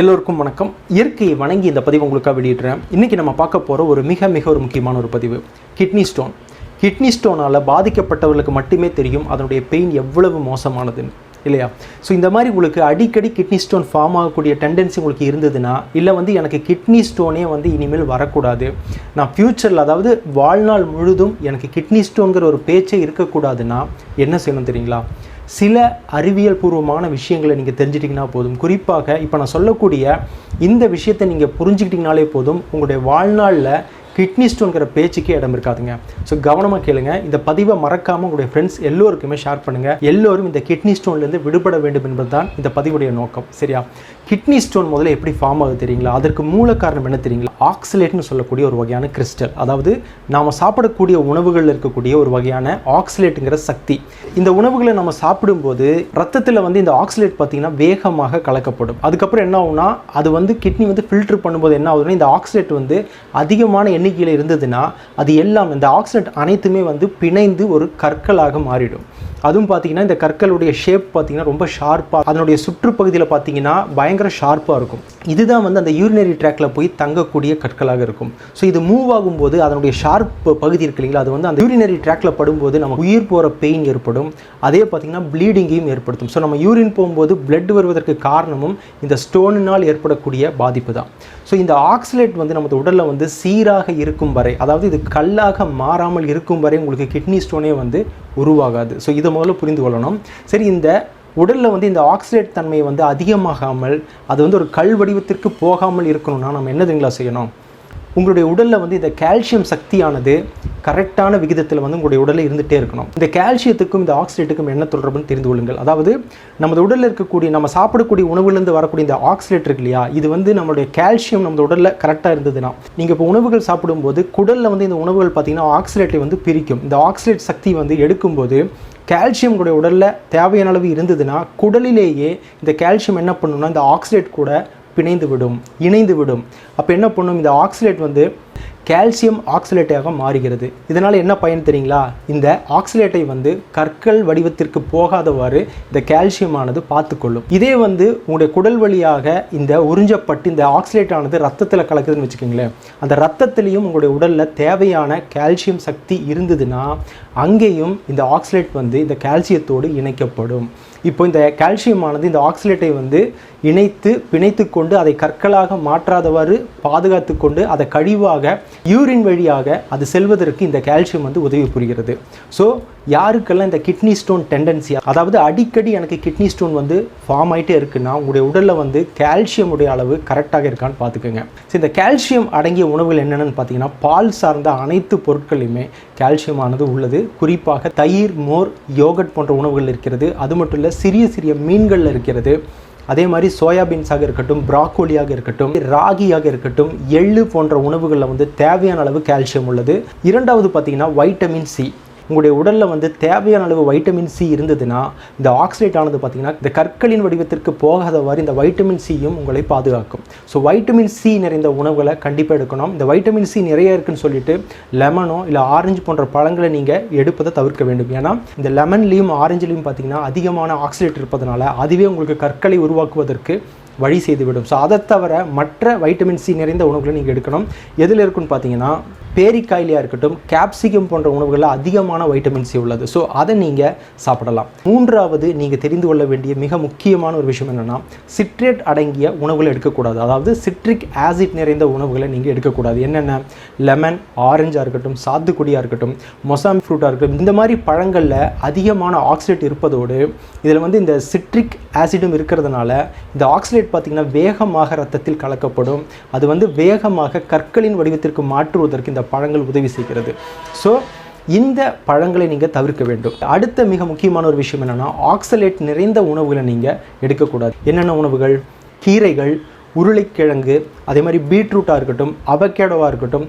எல்லோருக்கும் வணக்கம். இயற்கையை வணங்கி இந்த பதிவு உங்களுக்காக வெளியிடுறேன். இன்றைக்கி நம்ம பார்க்க போகிற ஒரு மிக மிக ஒரு முக்கியமான ஒரு பதிவு. Kidney stone. கிட்னி ஸ்டோனால் பாதிக்கப்பட்டவர்களுக்கு மட்டுமே தெரியும் அதனுடைய பெயின் எவ்வளவு மோசமானதுன்னு. இல்லையா? ஸோ இந்த மாதிரி உங்களுக்கு அடிக்கடி கிட்னி ஸ்டோன் ஃபார்ம் ஆகக்கூடிய டெண்டன்சி உங்களுக்கு இருந்ததுன்னா இல்லை வந்து எனக்கு கிட்னி ஸ்டோனே வந்து இனிமேல் வரக்கூடாது. நான் ஃப்யூச்சரில் அதாவது வாழ்நாள் முழுதும் எனக்கு கிட்னி ஸ்டோன்கிற ஒரு பேச்சே இருக்கக்கூடாதுன்னா என்ன செய்யணும் தெரியுங்களா? சில அறிவியல் பூர்வமான விஷயங்களை நீங்கள் தெரிஞ்சிட்டிங்கன்னா போதும். குறிப்பாக இப்போ நான் சொல்லக்கூடிய இந்த விஷயத்தை நீங்கள் புரிஞ்சுக்கிட்டிங்கனாலே போதும் உங்களுடைய வாழ்நாளில் கிட்னி ஸ்டோன்கிற பேச்சுக்கே இடம் இருக்காதுங்க. ஸோ கவனமாக கேளுங்க. இந்த பதிவை மறக்காமல் உங்களுடைய ஃப்ரெண்ட்ஸ் எல்லோருக்குமே ஷேர் பண்ணுங்கள் எல்லோரும் இந்த கிட்னி ஸ்டோன்லேருந்து விடுபட வேண்டும் என்பது தான் இந்த பதிவுடைய நோக்கம். சரியா? கிட்னி ஸ்டோன் முதல்ல எப்படி ஃபார்ம் ஆகுது தெரியுங்களா? அதற்கு மூல காரணம் என்ன தெரியுங்களா? ஆக்சிலேட்னு சொல்லக்கூடிய ஒரு வகையான கிறிஸ்டல் அதாவது நாம் சாப்பிடக்கூடிய உணவுகளில் இருக்கக்கூடிய ஒரு வகையான ஆக்சிலேட்டுங்கிற சக்தி. இந்த உணவுகளை நம்ம சாப்பிடும்போது ரத்தத்தில் வந்து இந்த ஆக்சிலேட் பார்த்திங்கன்னா வேகமாக கலக்கப்படும். அதுக்கப்புறம் என்ன ஆகும்னா அது வந்து கிட்னி வந்து ஃபில்டர் பண்ணும்போது என்ன ஆகுதுன்னா இந்த ஆக்சிலேட் வந்து அதிகமான எண்ணிக்கையில் இருந்ததுன்னா அது எல்லாம் இந்த ஆக்சிலேட் அனைத்துமே வந்து பிணைந்து ஒரு கற்களாக மாறிடும். அதுவும் பார்த்தீங்கன்னா இந்த கற்களுடைய ஷேப் பார்த்தீங்கன்னா ரொம்ப ஷார்ப்பாக அதனுடைய சுற்றுப்பகுதியில் பார்த்தீங்கன்னா பயங்கர ஷார்ப்பாக இருக்கும். இதுதான் வந்து அந்த யூரினரி ட்ராக்ல போய் தங்கக்கூடிய கற்களாக இருக்கும். ஸோ இது மூவ் ஆகும்போது அதனுடைய ஷார்ப் பகுதி இருக்கு இல்லைங்களா அது வந்து அந்த யூரினரி ட்ராக்ல படும்போது நம்ம உயிர் போகிற பெயின் ஏற்படும். அதே பார்த்தீங்கன்னா ப்ளீடிங்கையும் ஏற்படுத்தும். ஸோ நம்ம யூரின் போகும்போது பிளட் வருவதற்கு காரணமும் இந்த ஸ்டோனினால் ஏற்படக்கூடிய பாதிப்பு தான். ஸோ இந்த ஆக்சிலேட் வந்து நமது உடலில் வந்து சீராக இருக்கும் வரை அதாவது இது கல்லாக மாறாமல் இருக்கும் வரை உங்களுக்கு கிட்னி ஸ்டோனே வந்து உருவாகாது. ஸோ இதை முதல்ல புரிந்து கொள்ளணும். சரி இந்த உடலில் வந்து இந்த ஆக்சிலேட் தன்மை வந்து அதிகமாகாமல் அது வந்து ஒரு கல் வடிவத்திற்கு போகாமல் இருக்கணும்னா நம்ம என்ன தெரியுங்களா செய்யணும்? உங்களுடைய உடலில் வந்து இந்த கால்சியம் சக்தியானது கரெக்டான விகிதத்தில் வந்து உங்களுடைய உடலில் இருந்துகிட்டே இருக்கணும். இந்த கால்சியத்துக்கும் இந்த ஆக்சிலேட்டுக்கும் என்ன தொடர்புன்னு தெரிந்து கொள்ளுங்கள். அதாவது நமது உடலில் இருக்கக்கூடிய நம்ம சாப்பிடக்கூடிய உணவுலேருந்து வரக்கூடிய இந்த ஆக்சிலேட் இருக்கு இல்லையா? இது வந்து நம்மளுடைய கால்சியம் நம்ம உடலில் கரெக்டாக இருந்ததுன்னா நீங்கள் இப்போ உணவுகள் சாப்பிடும்போது குடலில் வந்து இந்த உணவுகள் பார்த்தீங்கன்னா ஆக்சிலேட்டை வந்து பிரிக்கும். இந்த ஆக்சிலேட் சக்தி வந்து எடுக்கும்போது கால்சியம் கூட உடலில் தேவையான அளவு இருந்ததுன்னா குடலிலேயே இந்த கால்சியம் என்ன பண்ணுன்னா இந்த ஆக்சிலேட் கூட பிணைந்து விடும் இணைந்து விடும். அப்போ என்ன பண்ணும்? இந்த ஆக்சிலேட் வந்து கால்சியம் ஆக்சிலேட்டாக மாறுகிறது. இதனால் என்ன பயன் தெரியுங்களா? இந்த ஆக்சிலேட்டை வந்து கற்கள் வடிவத்திற்கு போகாதவாறு இந்த கால்சியமானது பார்த்துக்கொள்ளும். இதே வந்து உங்களுடைய குடல் வழியாக இந்த உறிஞ்சப்பட்டு இந்த ஆக்சிலேட் ஆனது ரத்தத்தில் கலக்குதுன்னு வச்சுக்கோங்களேன். அந்த ரத்தத்திலையும் உங்களுடைய உடலில் தேவையான கால்சியம் சக்தி இருந்ததுன்னா அங்கேயும் இந்த ஆக்சிலேட் வந்து இந்த கால்சியத்தோடு இணைக்கப்படும். இப்போ இந்த கால்சியமானது இந்த ஆக்சிலேட்டை வந்து இணைத்து பிணைத்து கொண்டு அதை கற்களாக மாற்றாதவாறு பாதுகாத்து கொண்டு அதை கழிவாக யூரின் வழியாக அது செல்வதற்கு இந்த கால்சியம் வந்து உதவி புரிகிறது. ஸோ யாருக்கெல்லாம் இந்த கிட்னி ஸ்டோன் டெண்டன்சி அதாவது அடிக்கடி எனக்கு கிட்னி ஸ்டோன் வந்து ஃபார்ம் ஆகிட்டே இருக்குன்னா உங்களுடைய உடலில் வந்து கால்சியம் உடைய அளவு கரெக்டாக இருக்கான்னு பார்த்துக்கோங்க. ஸோ இந்த கால்சியம் அடங்கிய உணவுகள் என்னென்னு பார்த்தீங்கன்னா பால் சார்ந்த அனைத்து பொருட்களையுமே கால்சியம் ஆனது உள்ளது. குறிப்பாக தயிர் மோர் யோகட் போன்ற உணவுகள் இருக்கிறது. அது மட்டும் இல்லை சிறிய சிறிய மீன்களில் இருக்கிறது. அதே மாதிரி சோயாபீன்ஸாக இருக்கட்டும் ப்ராக்கோலியாக இருக்கட்டும் ராகியாக இருக்கட்டும் எள்ளு போன்ற உணவுகளில் வந்து தேவையான அளவு கால்சியம் உள்ளது. இரண்டாவது பார்த்திங்கன்னா வைட்டமின் சி உங்களுடைய உடலில் வந்து தேவையான அளவு வைட்டமின் சி இருந்ததுன்னா இந்த ஆக்சிடேட் ஆனது பார்த்தீங்கன்னா இந்த கற்களின் வடிவத்திற்கு போகாதவாறு இந்த வைட்டமின் சியும் உங்களை பாதுகாக்கும். ஸோ வைட்டமின் சி நிறைந்த உணவுகளை கண்டிப்பாக எடுக்கணும். இந்த வைட்டமின் சி நிறைய இருக்குன்னு சொல்லிட்டு லெமனோ இல்லை ஆரஞ்சு போன்ற பழங்களை நீங்கள் எடுப்பதை தவிர்க்க வேண்டும். ஏன்னா இந்த லெமன்லேயும் ஆரஞ்சுலேயும் பார்த்தீங்கன்னா அதிகமான ஆக்சிடேட் இருப்பதனால அதுவே உங்களுக்கு கற்களை உருவாக்குவதற்கு வழி செய்துவிடும். ஸோ அதை தவிர மற்ற வைட்டமின் சி நிறைந்த உணவுகளை நீங்கள் எடுக்கணும். எதில் இருக்குன்னு பார்த்தீங்கன்னா பேரிக்காயிலையாக இருக்கட்டும் கேப்சிகம் போன்ற உணவுகளில் அதிகமான வைட்டமின் சி உள்ளது. ஸோ அதை நீங்கள் சாப்பிடலாம். மூன்றாவது நீங்கள் தெரிந்து கொள்ள வேண்டிய மிக முக்கியமான ஒரு விஷயம் என்னென்னா சிட்ரேட் அடங்கிய உணவுகளை எடுக்கக்கூடாது. அதாவது சிட்ரிக் ஆசிட் நிறைந்த உணவுகளை நீங்கள் எடுக்கக்கூடாது. என்னென்ன? லெமன் ஆரஞ்சாக இருக்கட்டும் சாத்துக்குடியாக இருக்கட்டும் மொசாமி ஃப்ரூட்டாக இருக்கட்டும் இந்த மாதிரி பழங்களில் அதிகமான ஆக்சிடேட் இருப்பதோடு இதில் வந்து இந்த சிட்ரிக் ஆசிடும் இருக்கிறதுனால இந்த ஆக்சிலேட் பார்த்திங்கன்னா வேகமாக ரத்தத்தில் கலக்கப்படும். அது வந்து வேகமாக கற்களின் வடிவத்திற்கு மாற்றுவதற்கு இந்த பழங்கள் உதவி செய்கிறது. ஸோ இந்த பழங்களை நீங்கள் தவிர்க்க வேண்டும். அடுத்த மிக முக்கியமான ஒரு விஷயம் என்னென்னா ஆக்சலேட் நிறைந்த உணவுகளை நீங்கள் எடுக்கக்கூடாது. என்னென்ன உணவுகள்? கீரைகள் உருளைக்கிழங்கு அதே மாதிரி பீட்ரூட்டாக இருக்கட்டும் அவகேடோவாக இருக்கட்டும்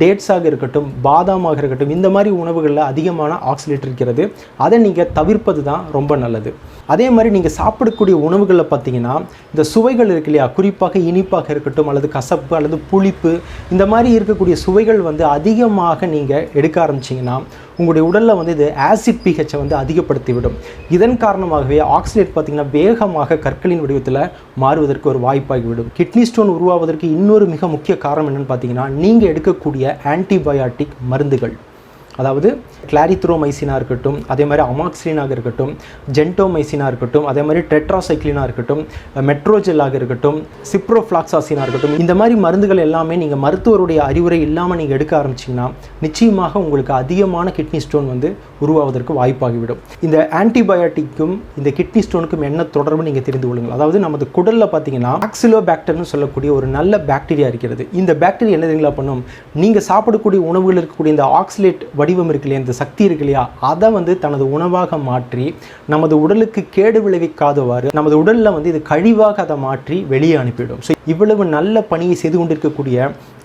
டேட்ஸாக இருக்கட்டும் பாதாமாக இருக்கட்டும் இந்த மாதிரி உணவுகளில் அதிகமான ஆக்சிலேட் இருக்கிறது. அதை நீங்கள் தவிர்ப்பது தான் ரொம்ப நல்லது. அதே மாதிரி நீங்கள் சாப்பிடக்கூடிய உணவுகளில் பார்த்தீங்கன்னா இந்த சுவைகள் இருக்கு இல்லையா? குறிப்பாக இனிப்பாக இருக்கட்டும் அல்லது கசப்பு அல்லது புளிப்பு இந்த மாதிரி இருக்கக்கூடிய சுவைகள் வந்து அதிகமாக நீங்கள் எடுக்க ஆரம்பிச்சிங்கன்னா உங்களுடைய உடலில் வந்து இது ஆசிட் பிஹெச்சை வந்து அதிகப்படுத்திவிடும். இதன் காரணமாகவே ஆக்சிடேட் பார்த்திங்கன்னா வேகமாக கற்களின் வடிவத்தில் மாறுவதற்கு ஒரு வாய்ப்பாகிவிடும். கிட்னி ஸ்டோன் உருவாவதற்கு இன்னொரு மிக முக்கிய காரணம் என்னென்னு பார்த்தீங்கன்னா நீங்கள் எடுக்கக்கூடிய ஆன்டிபயாட்டிக் மருந்துகள். அதாவது கிளாரித்ரோமைசினாக இருக்கட்டும் அதே மாதிரி அமாக்சிலினாக இருக்கட்டும் ஜென்டோமைசினாக இருக்கட்டும் அதே மாதிரி டெட்ராசைக்ளினாக இருக்கட்டும் மெட்ரோஜெல்லாக இருக்கட்டும் சிப்ரோஃப்ளாக்ஸாசினாக இருக்கட்டும் இந்த மாதிரி மருந்துகள் எல்லாமே நீங்கள் மருத்துவருடைய அறிவுரை இல்லாமல் நீங்கள் எடுக்க ஆரம்பிச்சிங்கன்னா நிச்சயமாக உங்களுக்கு அதிகமான கிட்னி ஸ்டோன் வந்து உருவாவதற்கு வாய்ப்பாகிவிடும். இந்த ஆன்டிபயோட்டிக்கும் இந்த கிட்னி ஸ்டோனுக்கும் என்ன தொடர்பு நீங்கள் தெரிந்து கொள்ளுங்கள். அதாவது நமது குடலில் பார்த்தீங்கன்னா ஆக்சிலோ பேக்டர்னு சொல்லக்கூடிய ஒரு நல்ல பாக்டீரியா இருக்கிறது. இந்த பாக்டீரியா என்ன தெரியுங்களா பண்ணும்? நீங்கள் சாப்பிடக்கூடிய உணவுகள் இருக்கக்கூடிய இந்த ஆக்சிலேட் வடிவம் இருக்கு இல்லையா? இந்த சக்தி இருக்கு இல்லையா? அதை வந்து தனது உணவாக மாற்றி நமது உடலுக்கு கேடு விளைவிக்காதவாறு நமது உடலில் வந்து இது கழிவாக அதை மாற்றி வெளியே அனுப்பிவிடும். ஸோ இவ்வளவு நல்ல பணியை செய்து கொண்டிருக்கக்கூடிய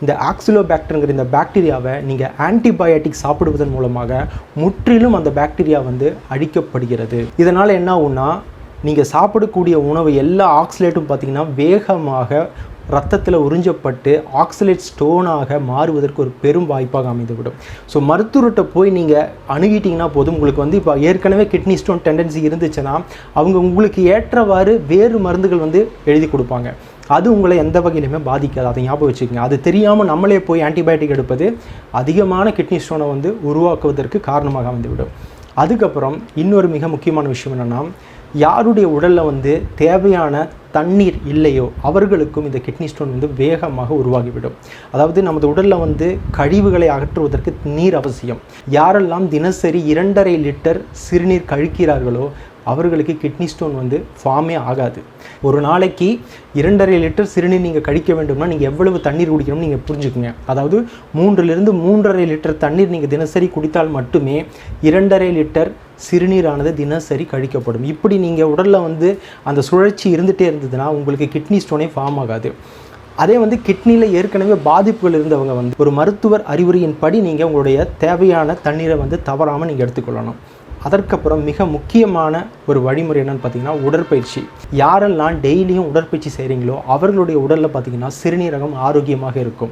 இந்த ஆக்சிலோபாக்டருங்கிற இந்த பாக்டீரியாவை நீங்கள் ஆன்டிபயோட்டிக் சாப்பிடுவதன் மூலமாக முற்றிலும் அந்த பாக்டீரியா வந்து அழிக்கப்படுகிறது. இதனால் என்ன ஆகும்னா நீங்கள் சாப்பிடக்கூடிய உணவு எல்லா ஆக்சிலேட்டும் பார்த்தீங்கன்னா வேகமாக ரத்தத்தில் உறிஞ்சப்பட்டு ஆக்சிலேட் ஸ்டோனாக மாறுவதற்கு ஒரு பெரும் வாய்ப்பாக அமைந்துவிடும். ஸோ மருத்துவர்கிட்ட போய் நீங்கள் அணுகிட்டிங்கன்னா போதும். உங்களுக்கு வந்து இப்போ ஏற்கனவே கிட்னி ஸ்டோன் டெண்டன்சி இருந்துச்சுன்னா அவங்க உங்களுக்கு ஏற்றவாறு வேறு மருந்துகள் வந்து எழுதி கொடுப்பாங்க. அது உங்களை எந்த வகையிலுமே பாதிக்காது. அதை ஞாபகம் வச்சுக்கோங்க. அது தெரியாமல் நம்மளே போய் ஆன்டிபயோட்டிக் எடுப்பது அதிகமான கிட்னி ஸ்டோனை வந்து உருவாக்குவதற்கு காரணமாக அமைந்துவிடும். அதுக்கப்புறம் இன்னொரு மிக முக்கியமான விஷயம் என்னென்னா யாருடைய உடலில் வந்து தேவையான தண்ணீர் இல்லையோ அவர்களுக்கும் இந்த கிட்னி ஸ்டோன் வந்து வேகமாக உருவாகிவிடும். அதாவது நமது உடலில் வந்து கழிவுகளை அகற்றுவதற்கு நீர் அவசியம். யாரெல்லாம் தினசரி இரண்டரை லிட்டர் சிறுநீர் கழிக்கிறார்களோ அவர்களுக்கு கிட்னி ஸ்டோன் வந்து ஃபார்மே ஆகாது. ஒரு நாளைக்கு இரண்டரை லிட்டர் சிறுநீர் நீங்கள் கழிக்க வேண்டும்னா நீங்கள் எவ்வளவு தண்ணீர் குடிக்கணும்னு நீங்கள் புரிஞ்சுக்குங்க. அதாவது மூன்றிலிருந்து மூன்றரை லிட்டர் தண்ணீர் நீங்கள் தினசரி குடித்தால் மட்டுமே இரண்டரை லிட்டர் சிறுநீரானது தினசரி கழிக்கப்படும். இப்படி நீங்கள் உடலில் வந்து அந்த சுழற்சி இருந்துகிட்டே இருந்ததுன்னா உங்களுக்கு கிட்னி ஸ்டோனே ஃபார்ம் ஆகாது. அதே வந்து கிட்னியில் ஏற்கனவே பாதிப்புகள் இருந்தவங்க வந்து ஒரு மருத்துவர் அறிவுரையின்படி நீங்கள் உங்களுடைய தேவையான தண்ணீரை வந்து தவறாமல் நீங்கள் எடுத்துக்கொள்ளணும். அதற்கப்புறம் மிக முக்கியமான ஒரு வழிமுறை என்னென்னு பார்த்தீங்கன்னா உடற்பயிற்சி. யாரெல்லாம் டெய்லியும் உடற்பயிற்சி செய்கிறீங்களோ அவர்களுடைய உடலில் பார்த்தீங்கன்னா சிறுநீரகம் ஆரோக்கியமாக இருக்கும்.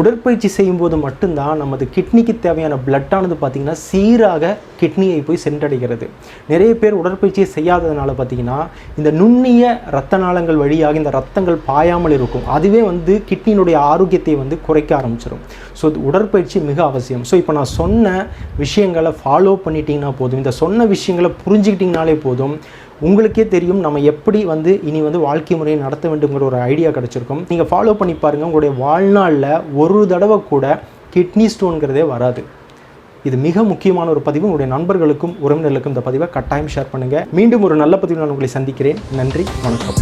உடற்பயிற்சி செய்யும்போது மட்டும்தான் நமது கிட்னிக்கு தேவையான பிளட்டானது பார்த்திங்கன்னா சீராக கிட்னியை போய் சென்றடைகிறது. நிறைய பேர் உடற்பயிற்சியை செய்யாததுனால பார்த்திங்கன்னா இந்த நுண்ணிய ரத்த நாளங்கள் வழியாக இந்த ரத்தங்கள் பாயாமல் இருக்கும். அதுவே வந்து கிட்னியினுடைய ஆரோக்கியத்தை வந்து குறைக்க ஆரம்பிச்சிடும் ஸோ உடற்பயிற்சி மிக அவசியம். ஸோ இப்போ நான் சொன்ன விஷயங்களை ஃபாலோ பண்ணிட்டீங்கன்னா போதும். இந்த சொன்ன விஷயங்களை புரிஞ்சுக்கிட்டிங்கனாலே போதும். உங்களுக்கே தெரியும் நம்ம எப்படி வந்து இனி வந்து வாழ்க்கை முறையை நடத்த வேண்டுங்கிற ஒரு ஐடியா கிடச்சிருக்கும். நீங்கள் ஃபாலோ பண்ணி பாருங்கள் உங்களுடைய வாழ்நாளில் ஒரு தடவை கூட கிட்னி ஸ்டோன்கிறதே வராது. இது மிக முக்கியமான ஒரு பதிவு. உங்களுடைய நண்பர்களுக்கும் உறவினர்களுக்கும் இந்த பதிவை கட்டாயம் ஷேர் பண்ணுங்கள் மீண்டும் ஒரு நல்ல பதிவு நான் உங்களை சந்திக்கிறேன். நன்றி வணக்கம்.